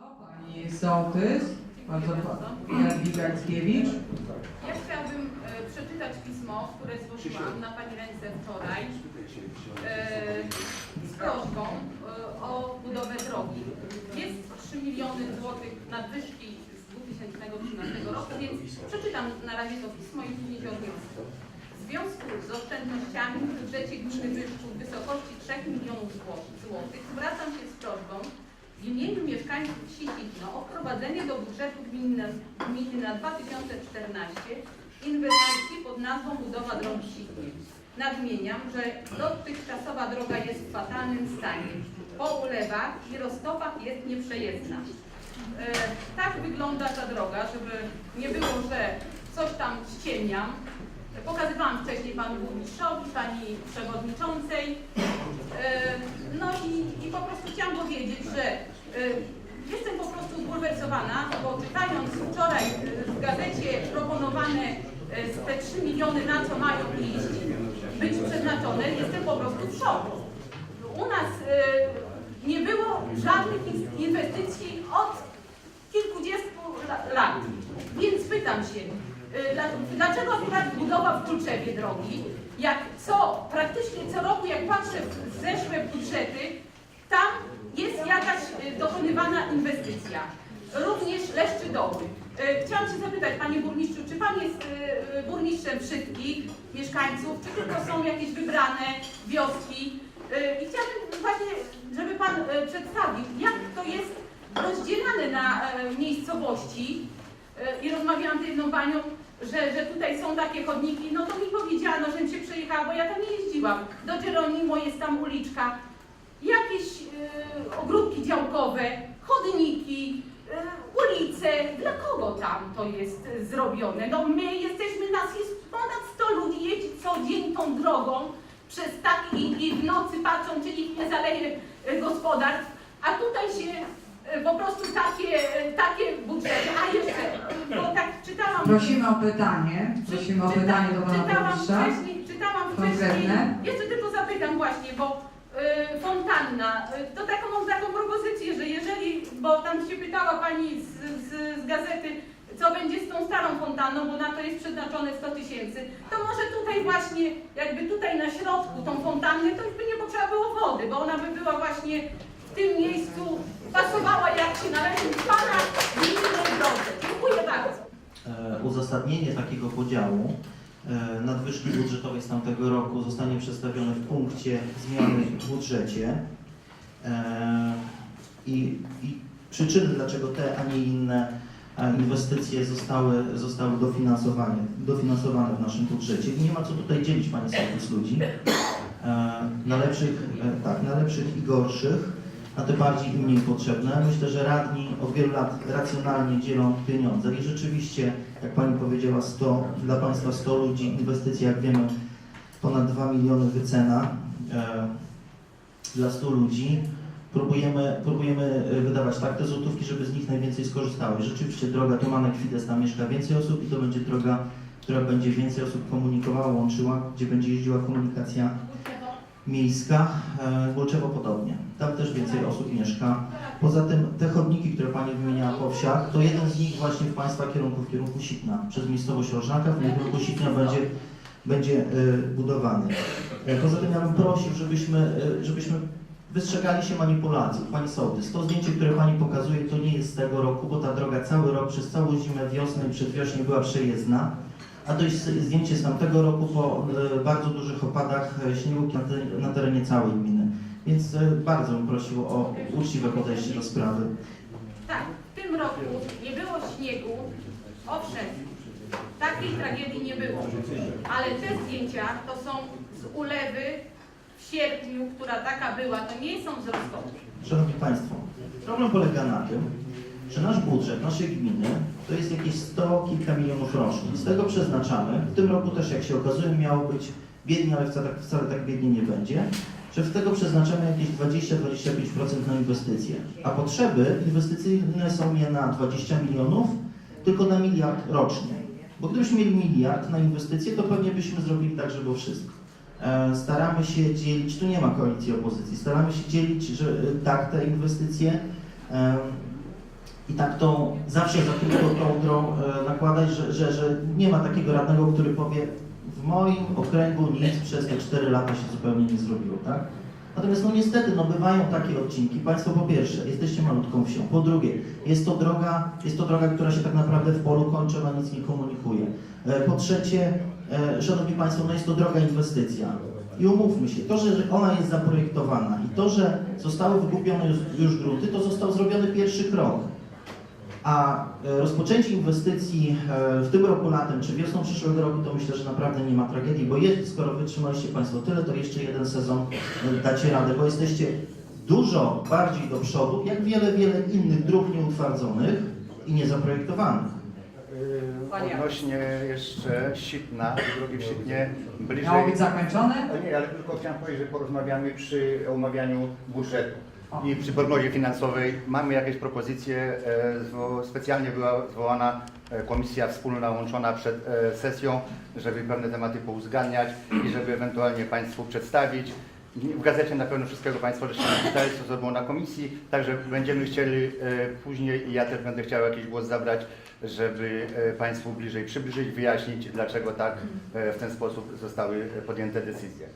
Pani Sołtys, bardzo Jadwiga Jackiewicz. Ja chciałabym e, przeczytać pismo, które złożyłam na Pani ręce wczoraj e, z prośbą e, o budowę drogi. Jest 3 miliony złotych nadwyżki z 2013 roku, więc przeczytam na razie to pismo i później się odniosę. W związku z oszczędnościami w budżecie gminy Wyszczów w wysokości 3 milionów zł- złotych zwracam się z prośbą w imieniu mieszkańców wsi Sitno o wprowadzenie do budżetu gminy gminy na 2014 inwestycji pod nazwą budowa drogi Sitnie. Nadmieniam, że dotychczasowa droga jest w fatalnym stanie. Po ulewach i roztopach jest nieprzejezdna. E, tak wygląda ta droga, żeby nie było, że coś tam ściemniam. Pokazywałam wcześniej panu burmistrzowi, pani przewodniczącej. E, No i, i po prostu chciałam powiedzieć, że e, jestem po prostu zbulwersowana, bo czytając wczoraj e, w gazecie proponowane e, te 3 miliony, na co mają iść, być przeznaczone, jestem po prostu w szoku. U nas e, nie było żadnych inwestycji od kilkudziestu la- lat. Więc pytam się, y, dla- dlaczego akurat budowa w Kulczewie drogi, jak co, praktycznie co roku, jak patrzę w zeszłe budżety, tam jest jakaś y, dokonywana inwestycja. Również Leszczy Doły. Y, Chciałam się zapytać, Panie Burmistrzu, czy Pan jest y, burmistrzem wszystkich mieszkańców, czy tylko są jakieś wybrane wioski? I chciałabym właśnie, żeby Pan przedstawił, jak to jest rozdzielane na e, miejscowości i rozmawiałam z jedną panią, że, że tutaj są takie chodniki, no to mi powiedziano, żebym się przejechała, bo ja tam nie jeździłam. Do Geronimo jest tam uliczka, jakieś ogródki działkowe, chodniki, e, ulice. Dla kogo tam to jest e, zrobione? No my jesteśmy, nas jest ponad 100 ludzi, jeździ co dzień tą drogą przez tak i, i w nocy patrzą, czy ich nie zaleje e, gospodarstw, a tutaj się e, po prostu takie, e, takie budżety, a jeszcze, e, bo tak czytałam... Prosimy o pytanie. Prosimy o pytanie do Pana czytałam wcześniej, czytałam wcześniej, jeszcze tylko zapytam właśnie, bo fontanna, y, to taką mam taką propozycję, że jeżeli, bo tam się pytała Pani z, z, z gazety, co będzie z tą starą fontanną, bo na to jest przeznaczone 100 tysięcy, to może tutaj właśnie, jakby tutaj na środku tą fontannę, to już by nie potrzeba było wody, bo ona by była właśnie w tym miejscu, pasowała jak się należy Pana gminnej drodze. Dziękuję bardzo. E, uzasadnienie takiego podziału nadwyżki budżetowej z tamtego roku zostanie przedstawione w punkcie zmiany w budżecie. E, i, i przyczyny, dlaczego te, a nie inne e, inwestycje zostały, zostały dofinansowane, dofinansowane w naszym budżecie. I nie ma co tutaj dzielić Pani Sołtys ludzi e, na lepszych, e, tak, na lepszych i gorszych na te bardziej i mniej potrzebne. Myślę, że radni od wielu lat racjonalnie dzielą pieniądze i rzeczywiście, jak Pani powiedziała, 100, dla Państwa 100 ludzi, inwestycja, jak wiemy, ponad 2 miliony wycena e, dla 100 ludzi. Próbujemy, próbujemy e, wydawać tak te złotówki, żeby z nich najwięcej skorzystały. Rzeczywiście droga Tomanek Fides, tam mieszka więcej osób i to będzie droga, która będzie więcej osób komunikowała, łączyła, gdzie będzie jeździła komunikacja miejska, e, Głoczewo podobnie. Tam też więcej osób mieszka. Poza tym te chodniki, które Pani wymieniała po wsiach, to jeden z nich właśnie w Państwa kierunku, w kierunku Sitna, przez miejscowość Rożnaka, w kierunku Sitna będzie, będzie e, budowany. E, Poza tym ja bym prosił, żebyśmy, e, żebyśmy wystrzegali się manipulacji. Pani Sołtys, to zdjęcie, które Pani pokazuje, to nie jest z tego roku, bo ta droga cały rok, przez całą zimę, wiosnę i przedwiośnie była przejezdna. A to jest zdjęcie z tamtego roku po e, bardzo dużych opadach e, śniegu na, te, na terenie całej gminy. Więc e, bardzo bym prosił o uczciwe podejście do sprawy. Tak, w tym roku nie było śniegu. Owszem, takiej tragedii nie było. Ale te zdjęcia to są z ulewy w sierpniu, która taka była. To nie są z roztopu. Szanowni Państwo, problem polega na tym, że nasz budżet naszej gminy to jest jakieś 100 kilka milionów rocznie. Z tego przeznaczamy, w tym roku też jak się okazuje miało być biednie, ale wcale, tak- wcale tak biednie nie będzie, że z tego przeznaczamy jakieś 20-25% na inwestycje. A potrzeby inwestycyjne są nie na 20 milionów, tylko na miliard rocznie. Bo gdybyśmy mieli miliard na inwestycje, to pewnie byśmy zrobili tak, żeby było wszystko. E, Staramy się dzielić, tu nie ma koalicji opozycji, staramy się dzielić, że e, tak te inwestycje i tak tą, zawsze za tą kołdrą e, nakładać, że, że, że nie ma takiego radnego, który powie w moim okręgu nic przez te 4 lata się zupełnie nie zrobiło, tak? Natomiast no niestety, no bywają takie odcinki. Państwo po pierwsze, jesteście malutką wsią. Po drugie, jest to droga, jest to droga, która się tak naprawdę w polu kończy, ona nic nie komunikuje. E, Po trzecie, e, Szanowni Państwo, no jest to droga inwestycja. I umówmy się, to, że ona jest zaprojektowana i to, że zostały wykupione już, już grunty, to został zrobiony pierwszy krok. A e, rozpoczęcie inwestycji e, w tym roku latem czy wiosną przyszłego roku, to myślę, że naprawdę nie ma tragedii, bo jest, skoro wytrzymaliście Państwo tyle, to jeszcze jeden sezon e, dacie radę, bo jesteście dużo bardziej do przodu, jak wiele, wiele innych dróg nieutwardzonych i niezaprojektowanych. Odnośnie jeszcze Sitna, drogi w Sitnie, bliżej... Miało być zakończone? Nie, ale tylko chciałem powiedzieć, że porozmawiamy przy omawianiu budżetu. I przy prognozie finansowej mamy jakieś propozycje. e, Specjalnie była zwołana e, komisja wspólna łączona przed e, sesją, żeby pewne tematy pouzgadniać i żeby ewentualnie Państwu przedstawić. W gazecie na pewno wszystkiego Państwo żeście napisali, co to było na komisji, także będziemy chcieli później i ja też będę chciał jakiś głos zabrać, żeby Państwu bliżej przybliżyć, wyjaśnić, dlaczego tak w ten sposób zostały podjęte decyzje.